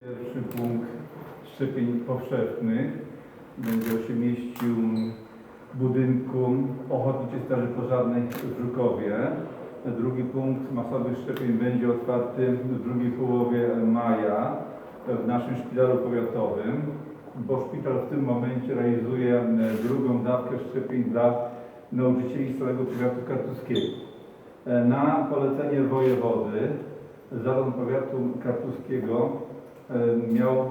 Pierwszy punkt szczepień powszechnych będzie się mieścił w budynku Ochotniczej Straży Pożarnej w Żukowie. Drugi punkt masowych szczepień będzie otwarty w drugiej połowie maja w naszym szpitalu powiatowym, bo szpital w tym momencie realizuje drugą dawkę szczepień dla nauczycieli całego powiatu kartuskiego. Na polecenie wojewody Zarząd Powiatu Kartuskiego miał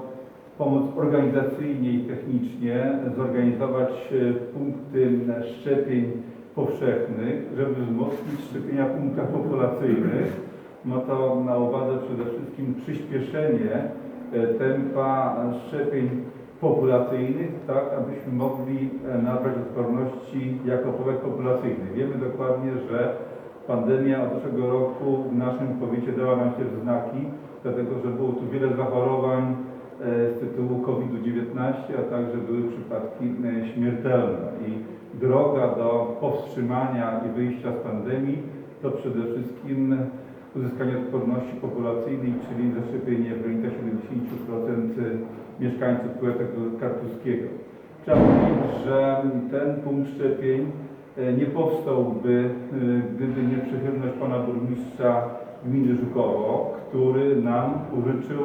pomóc organizacyjnie i technicznie zorganizować e, punkty szczepień powszechnych, żeby wzmocnić szczepienia w punktach populacyjnych. Ma to na uwadze przede wszystkim przyspieszenie e, tempa szczepień populacyjnych, tak abyśmy mogli e, nabrać odporności jako populacyjny. Wiemy dokładnie, że pandemia od zeszłego roku w naszym powiecie dała nam się w znaki, dlatego że było tu wiele zachorowań e, z tytułu COVID-19, a także były przypadki e, śmiertelne. I droga do powstrzymania i wyjścia z pandemii to przede wszystkim uzyskanie odporności populacyjnej, czyli zaszczepienie w granicach 70% mieszkańców powiatu kartuskiego. Trzeba powiedzieć, że ten punkt szczepień nie powstałby, e, gdyby nie przychylność pana burmistrza gminy Żukowo, który nam użyczył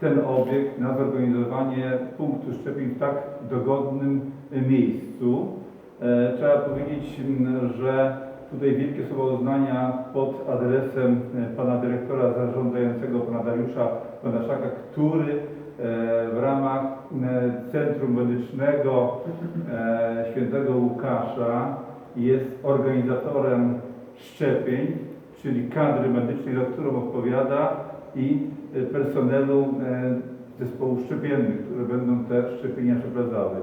ten obiekt na zorganizowanie punktu szczepień w tak dogodnym e, miejscu. E, Trzeba powiedzieć, że tutaj wielkie słowa uznania pod adresem e, pana dyrektora zarządzającego, pana Dariusza Banaszaka, który e, w ramach e, Centrum Medycznego e, Świętego Łukasza jest organizatorem szczepień, czyli kadry medycznej, za którą odpowiada i e, personelu e, zespołów szczepiennych, które będą te szczepienia przeprowadzały.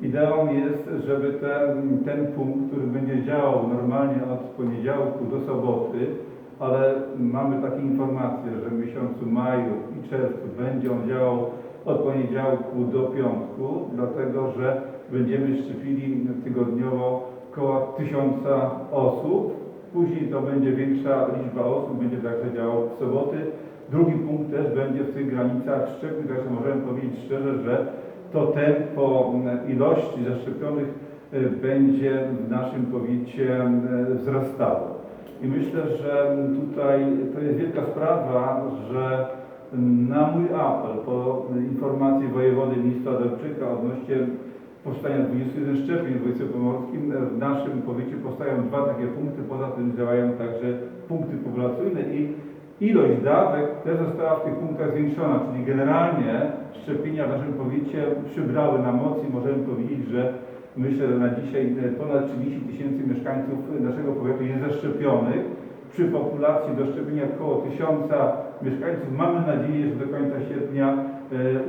Ideą jest, żeby ten, ten punkt, który będzie działał normalnie od poniedziałku do soboty, ale mamy takie informacje, że w miesiącu maju i czerwcu będzie on działał od poniedziałku do piątku, dlatego że będziemy szczepili tygodniowo około tysiąca osób. Później to będzie większa liczba osób, będzie także działał w soboty. Drugi punkt też będzie w tych granicach szczepień, także możemy powiedzieć szczerze, że to tempo m, ilości zaszczepionych e, będzie w naszym powiecie m, wzrastało. I myślę, że m, tutaj to jest wielka sprawa, że m, na mój apel po informacji wojewody ministra Adamczyka odnośnie powstania 21 szczepień w województwie pomorskim, w naszym powiecie powstają dwa takie punkty, poza tym działają także punkty populacyjne i ilość dawek też została w tych punktach zwiększona, czyli generalnie szczepienia w naszym powiecie przybrały na mocy możemy powiedzieć, że myślę, że na dzisiaj e, ponad 30 tysięcy mieszkańców naszego powiatu jest zaszczepionych. Przy populacji do szczepienia około 1000 mieszkańców mamy nadzieję, że do końca sierpnia e,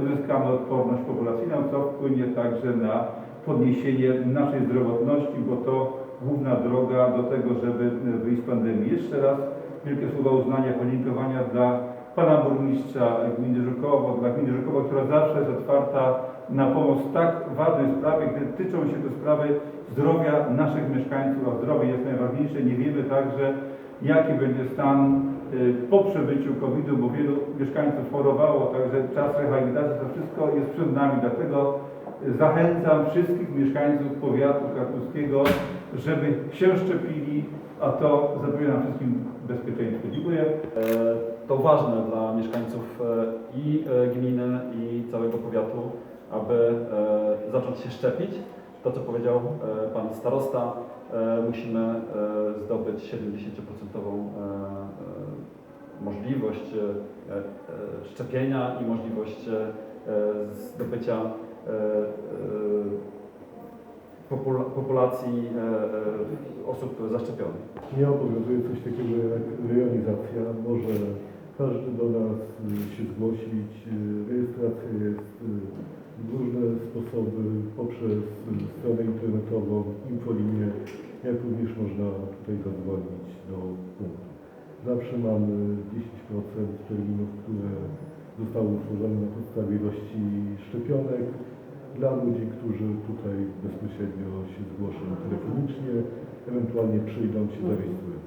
uzyskamy odporność populacyjną, co wpłynie także na podniesienie naszej zdrowotności, bo to główna droga do tego, żeby wyjść z pandemii. Jeszcze raz wielkie słowa uznania, podziękowania dla pana burmistrza gminy Żukowo, dla gminy Żukowo, która zawsze jest otwarta na pomoc w tak ważnej sprawie, gdy tyczą się to sprawy zdrowia naszych mieszkańców, a zdrowie jest najważniejsze. Nie wiemy także, jaki będzie stan po przebyciu COVID-u, bo wielu mieszkańców chorowało, także czas rehabilitacji, to wszystko jest przed nami, dlatego zachęcam wszystkich mieszkańców powiatu kartuskiego, żeby się szczepili, a to zapewni nam wszystkim bezpieczeństwo. Dziękuję. E, To ważne dla mieszkańców e, i e, gminy, i całego powiatu, aby zacząć się szczepić. To, co powiedział pan starosta, musimy zdobyć 70% możliwość e, e, szczepienia i możliwość e, zdobycia popula- populacji osób zaszczepionych. Nie obowiązuje coś takiego jak rejonizacja. Może każdy do nas y, się zgłosić. Y, Rejestracja jest y, różne sposoby poprzez stronę internetową, infolinię, jak również można tutaj zadzwonić do punktu. Zawsze mamy 10% terminów, które zostały utworzone na podstawie ilości szczepionek dla ludzi, którzy tutaj bezpośrednio się zgłoszą telefonicznie, ewentualnie przyjdą się zarejestrują.